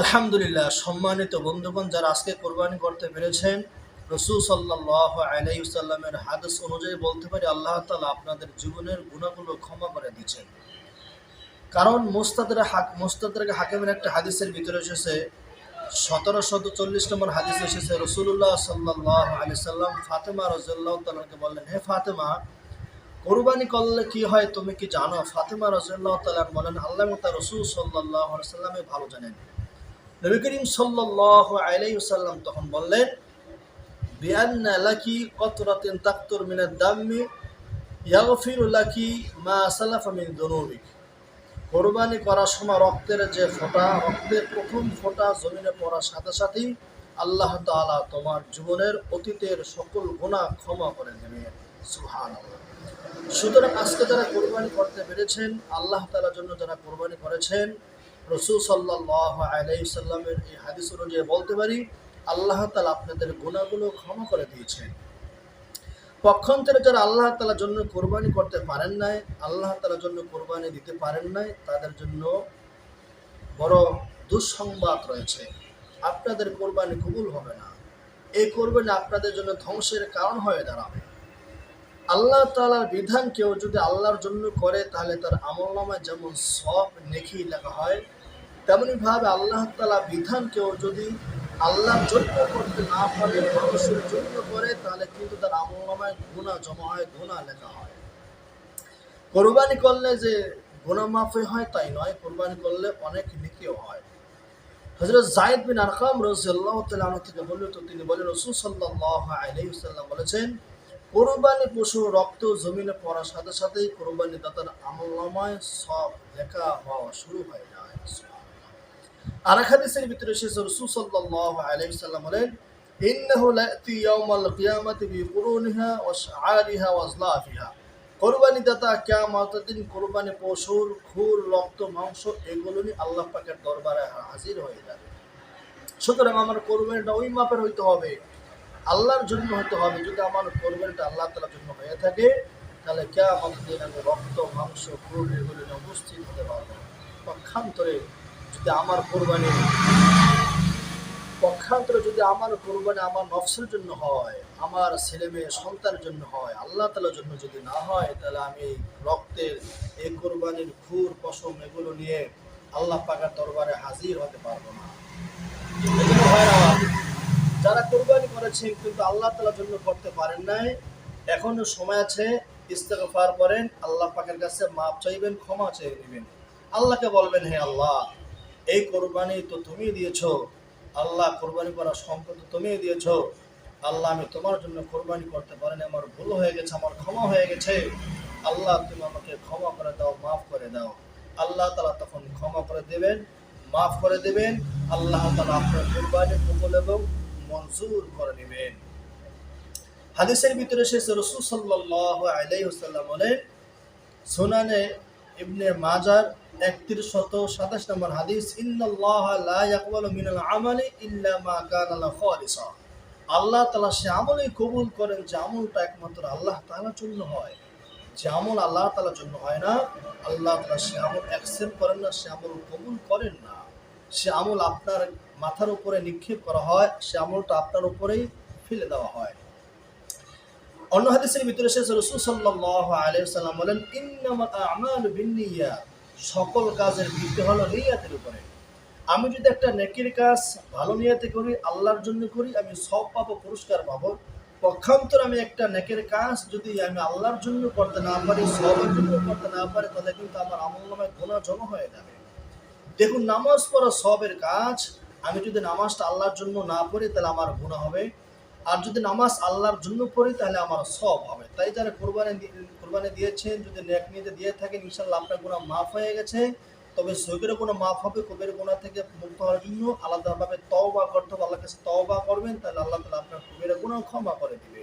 আলহামদুলিল্লাহ, সম্মানিত বন্ধুগণ যারা আজকে কোরবানি করতে পেরেছেন, রসুল সাল্লাহ আলাইসাল্লামের হাদিস অনুযায়ী বলতে পারি, আল্লাহ তালা আপনাদের জীবনের গুণাগুলো ক্ষমা করে দিচ্ছেন কারণ মোস্তাদের হাক, মোস্তাদের হাকিমের একটা হাদিসের ভিতরে এসেছে, সতেরোশত চল্লিশ নম্বর হাদিস এসেছে রসুল্লাহ সাল্লাহ আলি সাল্লাম ফাতেমা রজুল্লাহ তালাকে বললেন, হে ফাতেমা, কোরবানি করলে কি হয় তুমি কি জানো? ফাতেমা রজুল্লাহ তালান বলেন, আল্লাহ তার রসুল সাল্লাহ সাল্লামে ভালো জানেন। নবী করিম সাল্লাহ আলাইসাল্লাম তখন বললেন, বিআন্না লাকি কতরাতিন তাকতুর মিনাদ দাম্মি, ইয়াগফিরু লাকি মা সালাফা মিন দুনুবিক। কোরবানি করার সময় রক্তের যে ফোঁটা, রক্তের প্রথম ফোঁটা জমিনে পড়ার সাথে সাথেই আল্লাহ তাআলা তোমার জীবনের অতীতের সকল গুনাহ ক্ষমা করে দেবেন। সুবহানাল্লাহ। সুতরাং আজকে যারা কোরবানি করতে পেরেছেন, আল্লাহ তাআলার জন্য যারা কোরবানি করেছেন রসুল সাল্লাহ আলাইসাল্লামের এই হাদিস অনুযায়ী বলতে পারি, আল্লাহ তালা আপনাদের গুণাগুলো ক্ষমা করে দিয়েছেন। পক্ষান্তরে যারা আল্লাহ তালার জন্য কোরবানি করতে পারেন নাই, আল্লাহ তালার জন্য কোরবানি দিতে পারেন নাই, তাদের জন্য বড় দুঃসংবাদ রয়েছে। আপনাদের কোরবানি কবুল হবে না। এই কোরবানি আপনাদের জন্য ধ্বংসের কারণ হয়ে দাঁড়াবে। আল্লাহ তালার বিধান কেউ যদি আল্লাহর জন্য করে, তাহলে তার আমল নামায় যেমন সব নেখি লেখা হয় তেমনিভাবে আল্লাহ তালা বিধান কেউ যদি আল্লাহর জন্য করতে না পারে, মানুষের জন্য করে, তাহলে কিন্তু তার আমল নামায় গুণা জমা হয় গুণা লেখা হয়। কোরবানি করলে যে গুণা মাফে হয়, তাই নয়। কোরবানি করলে অনেক নেকিও হয়। হজরত জায়দ বিন আরকাম রসুল্লাহ তালন থেকে তিনি বলেন, রসুল সাল্লাহ আলহিসাল্লাম বলেছেন, কোরবানি পশু রক্ত জমিনে পড়ার সাথে সাথেই কোরবানি দাতার আমলনামায় সব লেখা হওয়া শুরু হয়ে যায়। আর এক হাদিসের ভিতরে এসেছে রসুল আলাইহি সাল্লাম বলেন, ইন্নাহু লাতি ইয়াউমাল কিয়ামাতি ওয়া শাআরিহা ওয়া দাতা কিয়ামতের দিন পশুর খুর, রক্ত, মাংস, এগুলো নিয়ে আল্লাহ পাকের দরবারে হাজির হয়ে যাবে। সুতরাং আমার ওই মাপের হইতে হবে, আল্লাহর জন্য হতে হবে। যদি আমার কোরবানিটা আল্লাহ তালার জন্য হয়ে থাকে, তাহলে কেমন দিন আমি রক্ত, মাংস ফুল এগুলো নিয়ে উপস্থিত হতে পারব পক্ষান্তরে যদি আমার কোরবানি পক্ষান্তরে যদি আমার কোরবানি আমার নফসের জন্য হয়, আমার ছেলে মেয়ে সন্তানের জন্য হয়, আল্লাহ তালার জন্য যদি না হয়, তাহলে আমি রক্তের এই কোরবানির ঘুর, পশম এগুলো নিয়ে আল্লাহ পাকার দরবারে হাজির হতে পারব না। যারা কোরবানি করেছেন কিন্তু আল্লাহ তালার জন্য করতে পারেন নাই, এখনও সময় আছে, ইস্তেগফার করেন, আল্লাহ পাকের কাছে মাপ চাইবেন, ক্ষমা চেয়ে নেবেন আল্লাহকে বলবেন, হে আল্লাহ এই কোরবানি তো তুমি দিয়েছ। আল্লাহ কোরবানি করার সম্পদ তুমি দিয়েছ। আল্লাহ, আমি তোমার জন্য কোরবানি করতে পারিনি, আমার ভুল হয়ে গেছে, আমার ক্ষমা হয়ে গেছে। আল্লাহ, তুমি আমাকে ক্ষমা করে দাও, মাফ করে দাও। আল্লাহ তালা তখন ক্ষমা করে দেবেন, মাফ করে দেবেন। আল্লাহ তালা আপনার কোরবানি কবুল এবং মঞ্জুর করে নেবেন। হাদিসের ভিতরে শেষ রসুল সাল্লাহ আলাইসাল্লাম বলেন, সুনানে ইবনে মাজার একত্রিশ শত সাতাশ নম্বর হাদিস আমালি আল্লাহ তাআলা সে আমলই কবুল করেন যে আমলটা একমাত্র আল্লাহ তাআলার জন্য হয়। যে আমল আল্লাহ তাআলার জন্য হয় না, আল্লাহ তাআলা সে আমল অ্যাকসেপ্ট করেন না, সে আমল কবুল করেন না। সে আমল আপনার মাথার উপরে নিক্ষেপ করা হয়, সে আমলটা আপনার উপরেই ফেলে দেওয়া হয়। অন্য হাদিসের ভিতরে শেষ রসুল সাল্লাহ আলাইসাল্লাম বলেন আমাল বিন্নিয়া সকল কাজের ভিত্তি হলো নিয়াতের উপরে। আমি যদি একটা নেকির কাজ ভালো নিয়াতে করি, আল্লাহর জন্য করি, আমি সব পাবো, পুরস্কার পাবো, পক্ষান্তর আমি একটা নেকের কাজ যদি আমি আল্লাহর জন্য করতে না পারি সবের জন্য করতে না পারি, তাহলে কিন্তু আমার আমল নামে গোনা জমা হয়ে যাবে। দেখুন, নামাজ পড়া সবের কাজ, আমি যদি নামাজটা আল্লাহর জন্য না পড়ি, তাহলে আমার গুণা হবে। আর যদি নামাজ আল্লাহর জন্য পড়ি, তাহলে আমার সব হবে। তাই যারা কোরবানি কোরবানি দিয়েছেন, যদি নেক নিয়ে দিয়ে থাকেন ইনশাল্লাহ আপনার কোনো মাফ হয়ে গেছে। তবে সৈকের কোনো মাফ হবে, কবির গোনা থেকে মুক্ত হওয়ার জন্য আলাদাভাবে তওবা করতে হবে। আল্লাহ কাছে তওবা করবেন, তাহলে আল্লাহ তালা আপনার কবির গুণাও ক্ষমা করে দিবে